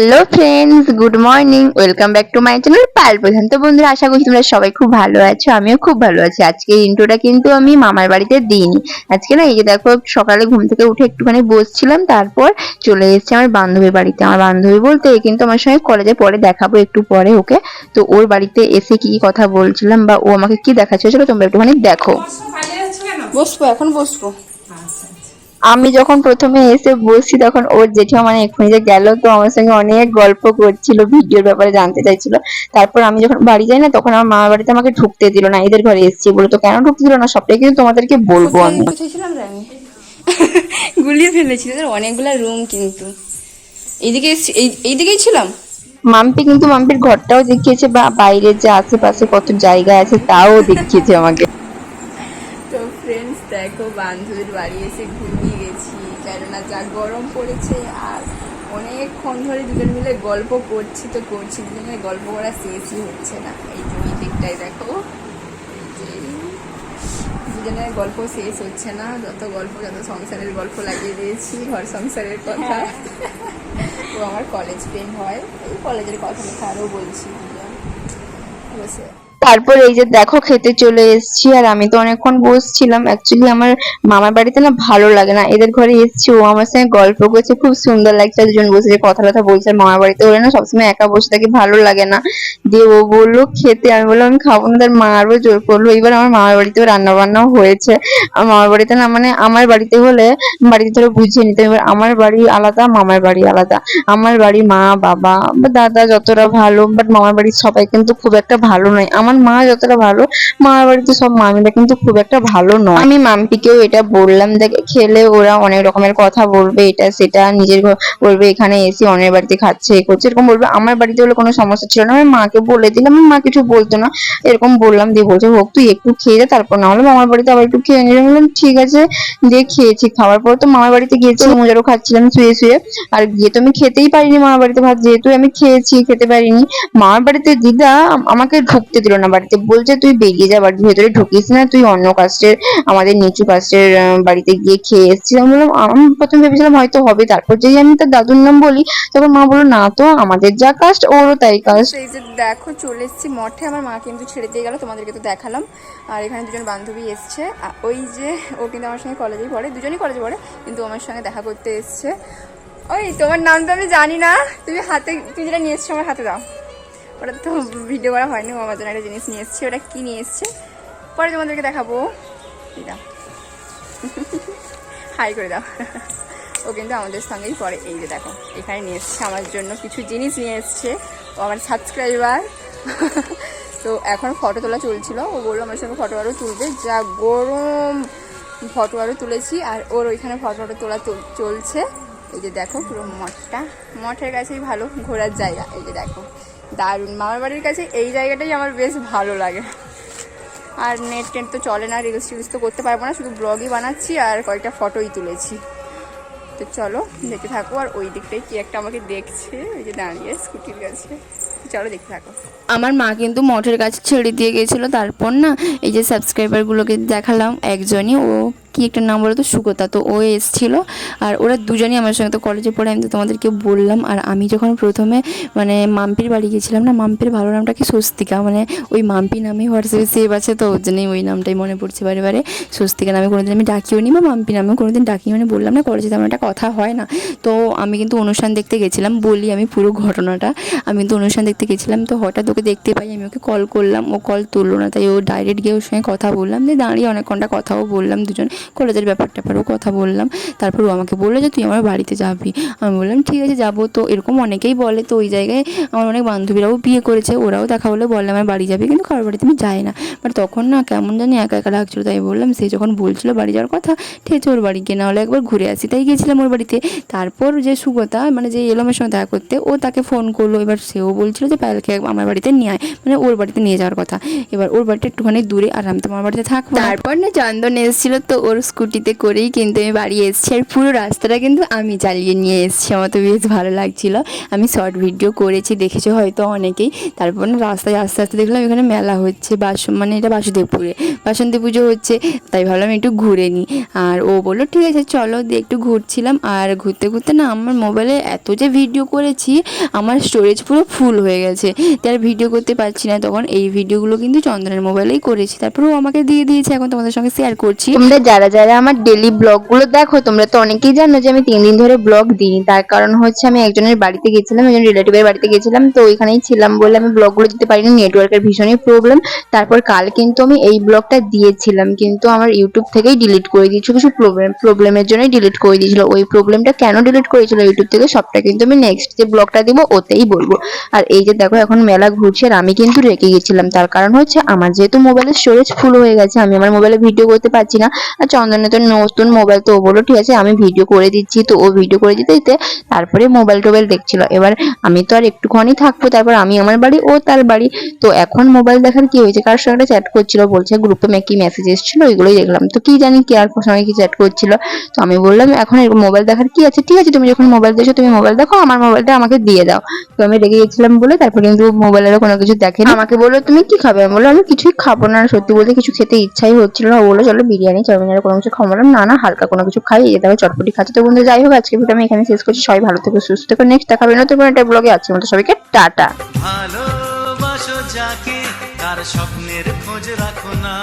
Hello friends good morning welcome back to my channel Pal Pradhan তো বন্ধুরা আশা করছি তোমরা সবাই খুব ভালো আছো আমিও খুব ভালো আছি। আজকে ইন্ট্রোটা কিন্তু আমি মামার বাড়িতে দিইনি। আজকে না এই যে দেখো সকালে ঘুম থেকে উঠে একটুখানি বসছিলাম তারপর চলে এসেছি আমার বান্ধবীর বাড়িতে। আমার বান্ধবী বলতে এ কিন্তু আমার সঙ্গে কলেজে পরে দেখাবো একটু পরে ওকে। তো ওর বাড়িতে এসে কি কি কথা বলছিলাম বা ও আমাকে কি দেখাচ্ছে সেটা তোমরা একটুখানি দেখো। বসবো এখন বসবো। আমি যখন প্রথমে এসে বসছি তখন ওর জেঠিমা মানে এক্ষুনি যে গেল তো আমার সঙ্গে অনেক গল্প করছিল ভিডিওর ব্যাপারে জানতে চাইছিল। তারপর আমি যখন বাড়ি যাই না তখন আমার মামার বাড়িতে আমাকে ঢুকতে দিল না এদের ঘরে এসেছি বলে। তো কেন ঢুকতে দিল না? সবটাই কিন্তু তোমাদেরকে বলব আমি। গুলিয়ে ফেলেছি তোদের অনেকগুলা রুম কিন্তু। এইদিকে এইদিকেই ছিলাম? মাম্পি কিন্তু মাম্পির ঘরটাও দেখিয়েছে বা বাইরের যে আশেপাশে কত জায়গা আছে তাও দেখিয়েছে আমাকে। দেখো বান্ধবীর বাড়ি এসে ঘুমিয়ে গেছি। কেননা যা গরম পড়েছে আর অনেকক্ষণ ধরে দুজন মিলে গল্প করছি তো করছি দুজনে গল্প করা শেষই হচ্ছে না। এই তুমি দিকটাই দেখো এই যে দুজনের গল্প শেষ হচ্ছে না। যত গল্প যত সংসারের গল্প লাগিয়ে দিয়েছি ঘর সংসারের কথা। তো আমার কলেজ ফ্রেন্ড হয় এই কলেজের কথা আরও বলছি। দুজন বসে। তারপর এই যে দেখো খেতে চলে এসেছি, আর আমি তো অনেকক্ষণ বসছিলাম। অ্যাকচুয়ালি আমার মামার বাড়িতে না ভালো লাগে না। এদের ঘরে এসেছি, ও আমার সঙ্গে গল্প করছে, খুব সুন্দর লাগছে। দুজন বসে যে কথা কথা বলছে মামার বাড়িতে ওরা না সবসময় একা বসে থাকি, ভালো লাগে না। দিয়ে ও বলল, খেতে। আমি বললাম, আমি খাব না। তার মা আরও জোর করল। এবার আমার মামার বাড়িতেও রান্না বান্নাও হয়েছে। আমার মামার বাড়িতে না মানে আমার বাড়িতে হলে বাড়িতে ধরো বুঝিয়ে নিতে এবার আমার বাড়ি আলাদা, মামার বাড়ি আলাদা। আমার বাড়ি মা, বাবা বা দাদা যতটা ভালো বাট মামার বাড়ির সবাই কিন্তু খুব একটা ভালো নয়। আমার মা যতটা ভালো মামার বাড়িতে সব মামিরা কিন্তু খুব একটা ভালো নয়। আমি মাম্পিকেও এটা বললাম দেখ খেলে ওরা অনেক রকমের কথা বলবে এটা সেটা নিজের বলবে এখানে এসে অন্যের বাড়িতে খাচ্ছে এ করছে এরকম বলবে। আমার বাড়িতে হলে কোনো সমস্যা ছিল না আমি মাকে বলে দিলাম আমার মা কিছু বলতো না এরকম বললাম দিয়ে বলছে হোক তুই একটু খেয়ে যা তারপর না হলে মামার বাড়িতে আবার একটু খেয়ে নিলাম বললাম ঠিক আছে। দিয়ে খেয়েছি। খাওয়ার পর তো মামার বাড়িতে গিয়েছি মোজারও খাচ্ছিলাম শুয়ে শুয়ে। আর গিয়ে তো আমি খেতেই পারিনি মামার বাড়িতে ভাত যেহেতু আমি খেয়েছি খেতে পারিনি। মামার বাড়িতে দিদা আমাকে ঢুকতে দিল না, বাড়িতে বলছে তুই বেরিয়ে যা, বাড়ির ভেতরে ঢুকিস না, তুই অন্য কাস্টের, আমাদের নিচু কাস্টের বাড়িতে গিয়ে খেয়ে এসেছিস। আমি বললাম, আমি প্রথমে ভেবেছিলাম হয়তো হবে, তারপর যেই আমি তার দাদুর নাম বলি, তখন মা বলল, না তো, আমাদের যা কাস্ট ওরও তাই কাস্ট এই যে দেখো, চলে এসেছি মঠে, আমার মা কিন্তু ছেড়ে দিয়ে গেল, তোমাদেরকে তো দেখালাম। আর এখানে দুজন বান্ধবী এসছে। ওই যে, ও কিন্তু আমার সঙ্গে কলেজেই পড়ে, দুজনই কলেজে পড়ে, কিন্তু আমার সঙ্গে দেখা করতে এসছে। ওই, তোমার নাম তো আমি জানি না। তুমি হাতে, তুমি যেটা নিয়ে এসছো, আমার হাতে দাও। ওটা তো ভিডিও করা হয়নি আমার জন্য একটা জিনিস নিয়ে এসছে। ওটা কী নিয়ে এসছে? পরে তোমাদেরকে দেখাবো। হাই করে দাও। ও কিন্তু আমাদের সঙ্গেই পড়ে। এই যে দেখো, এখানে নিয়ে এসছে, আমার জন্য কিছু জিনিস নিয়ে এসছে। ও আমার সাবস্ক্রাইবার তো এখন ফটো তোলা চলছিল। ও বলল, আমার সঙ্গে ফটো আরও তুলবে। যা গরম ফটো আরও তুলেছি। আর ওর ওইখানে ফটো তুল- চলছে। এই যে দেখো পুরো মঠটা। মঠের কাছেই ভালো ঘোরার জায়গা। এই যে দেখো, দারুণ। মামার বাড়ির কাছে এই জায়গাটাই আমার বেশ ভালো লাগে। আর নেট টেট তো চলে না রিলস টিলস তো করতে পারব না, শুধু ব্লগই বানাচ্ছি আর কয়েকটা ফটোই তুলেছি। তো চলো, দেখতে থাকো আর ওই দিকটাই কি একটা আমাকে দেখছে, ওই যে দাঁড়িয়ে স্কুটির কাছে। চলো দেখতে থাকো। আমার মা কিন্তু মঠের কাছে ছেড়ে দিয়ে গেছিল, তারপর না এই যে সাবস্ক্রাইবারগুলোকে দেখালাম, একজনই ও কি একটা নাম বলো তো? সুকতা তো ও এসছিল আর ওরা দুজনই আমার সঙ্গে। তো কলেজে পড়ে আমি তো তোমাদেরকে বললাম। আর আমি যখন প্রথমে মানে মাম্পির বাড়ি গেছিলাম না, মাম্পির ভালো নামটা কি স্বস্তিকা? মানে ওই মাম্পি নামেই হোয়াটসঅ্যাপে সেভ আছে তো, ওর জন্যই ওই নামটাই মনে পড়ছে বারে বারে। স্বস্তিকা নামে কোনোদিন আমি ডাকিও নি বা মাম্পি নামেও কোনোদিন ডাকি মানে বললাম না কলেজে তেমন একটা কথা হয় না। তো আমি কিন্তু অনুষ্ঠান দেখতে গেছিলাম, বলি আমি পুরো ঘটনাটা। আমি কিন্তু অনুষ্ঠান দেখতে গেছিলাম, তো হঠাৎ ওকে দেখতে পাই, আমি ওকে কল করলাম। ও কল তুললো না, তাই ও ডাইরেক্ট গিয়ে ওর সঙ্গে কথা বললাম। দিয়ে দাঁড়িয়ে অনেকক্ষণটা কথাও বললাম দুজন। কলেজের ব্যাপার ট্যাপারও কথা বললাম। তারপর ও আমাকে বলল যে, তুই আমার বাড়িতে যাবি? আমি বললাম, ঠিক আছে, যাব। তো এরকম অনেকেই বলে, তো ওই জায়গায় আমার অনেক বান্ধবীরাও বিয়ে করেছে, ওরাও দেখা হলে, বলে, আমার বাড়ি যাবে? কিন্তু কারোর বাড়িতে আমি যাই না। বাট তখন না কেমন জানি একা একা লাগছিল, তাই বললাম, সে যখন বলছিল বাড়ি যাওয়ার কথা, ঠিক আছে, ওর বাড়ি গিয়ে না হলে একবার ঘুরে আসি। তাই গিয়েছিলাম ওর বাড়িতে। তারপর যে সুগতা মানে যে এলো আমার সঙ্গে দেখা করতে, ও তাকে ফোন করল। এবার সেও বলছিল যে পায়েলকে আমার বাড়িতে নিয়ে আয়। মানে ওর বাড়িতে নিয়ে যাওয়ার কথা। এবার ওর বাড়িটা একটুখানি দূরে আর আমি তো আমার বাড়িতে থাকব তারপর না চন্দন এসেছিল, তো ও ওর স্কুটিতে করেই কিন্তু আমি বাড়ি এসেছি আর পুরো রাস্তাটা কিন্তু আমি চালিয়ে নিয়ে এসেছি। আমার তো বেশ ভালো লাগছিল। আমি শর্ট ভিডিও করেছি, দেখেছ হয়তো অনেকেই। তারপর না রাস্তায় আস্তে আস্তে দেখলাম এখানে মেলা হচ্ছে বাস মানে এটা বাসুদেবপুরে। বাসন্তী পুজো হচ্ছে, তাই ভাবলাম একটু ঘুরে নিই। আর ও বলল, ঠিক আছে, চলো দিয়ে একটু ঘুরছিলাম। আর ঘুরতে ঘুরতে না আমার মোবাইলে এত যে ভিডিও করেছি, আমার স্টোরেজ পুরো ফুল হয়ে গেছে। তাই আর ভিডিও করতে পারছি না। তখন এই ভিডিওগুলো কিন্তু চন্দনের মোবাইলেই করেছি। তারপর ও আমাকে দিয়ে দিয়েছে, এখন তোমাদের সঙ্গে শেয়ার করছি। তোমরা যারা যারা যারা আমার ডেলি ব্লগগুলো দেখো, তোমরা তো অনেকেই জানো যে আমি তিন দিন ধরে ব্লগ দিই তার কারণ হচ্ছে আমি একজনের বাড়িতে গেছিলাম, একজন রিলেটিভের বাড়িতে গেছিলাম। তো ওইখানেই ছিলাম বলে আমি ব্লগগুলো দিতে পারিনি নেটওয়ার্কের ভীষণই প্রবলেম তারপর কাল কিন্তু আমি এই ব্লগটা দিয়েছিলাম, কিন্তু আমার ইউটিউব থেকেই ডিলিট করে দিয়েছিল কিছু প্রবলেম প্রবলেমের জন্যই ডিলিট করে দিয়েছিল। ওই প্রবলেমটা কেন ডিলিট করেছিল ইউটিউব থেকে, সবটা কিন্তু আমি নেক্সট যে ব্লগটা দিব, ওতেই বলব। আর এই যে দেখো, এখন মেলা ঘুরছে আর আমি কিন্তু রেখে গেছিলাম। তার কারণ হচ্ছে আমার যেহেতু মোবাইলের স্টোরেজ ফুল হয়ে গেছে, আমি আমার মোবাইলে ভিডিও করতে পারছি না। আর চন্দনের তো নতুন মোবাইল তো ও বলল, ঠিক আছে, আমি ভিডিও করে দিচ্ছি। তো ও ভিডিও করে দিতে দিতে তারপরে মোবাইল টোবাইল দেখছিল। এবার আমি তো আর একটুখানি থাকব, তারপর আমি আমার বাড়ি, ও তার বাড়ি। তো এখন মোবাইল দেখার কি হয়েছে? কার সঙ্গে চ্যাট করছিল? বলছে গ্রুপে কি মেসেজ এসেছিল? ওইগুলোই দেখলাম। তো কি জানি কি আর সঙ্গে কি চ্যাট করছিল। তো আমি বললাম, এখন মোবাইল দেখার কি আছে? ঠিক আছে, তুমি যখন মোবাইল দেখছ, তুমি মোবাইল দেখো, আমার মোবাইলটা আমাকে দিয়ে দাও। তো আমি রেগে গেছিলাম বলে তারপর কিন্তু মোবাইলেরও কোনো কিছু দেখেনি। আমাকে বলল, তুমি কি খাবে? আমি বললাম, আমি কিছুই খাব না, সত্যি বলতে কিছু খেতে ইচ্ছাই হচ্ছিল না। ও বলল, চলো, বিরিয়ানি, চাউমিন আর কোনো কিছু খাব না না হালকা কোনো কিছু খাই এ দেখো চটপটি খাচ্ছি। তো বন্ধু যাই হোক, আজকে ভিডিও আমি এখানে শেষ করছি। সবাই ভালো থেকে, সুস্থ থেকে। নেক্সট দেখা হবে নতুন একটা ব্লগে আছে মতো সবাইকে টাটা। ভালোবাসো যাকে, তার স্বপ্নের খোঁজ রাখো না।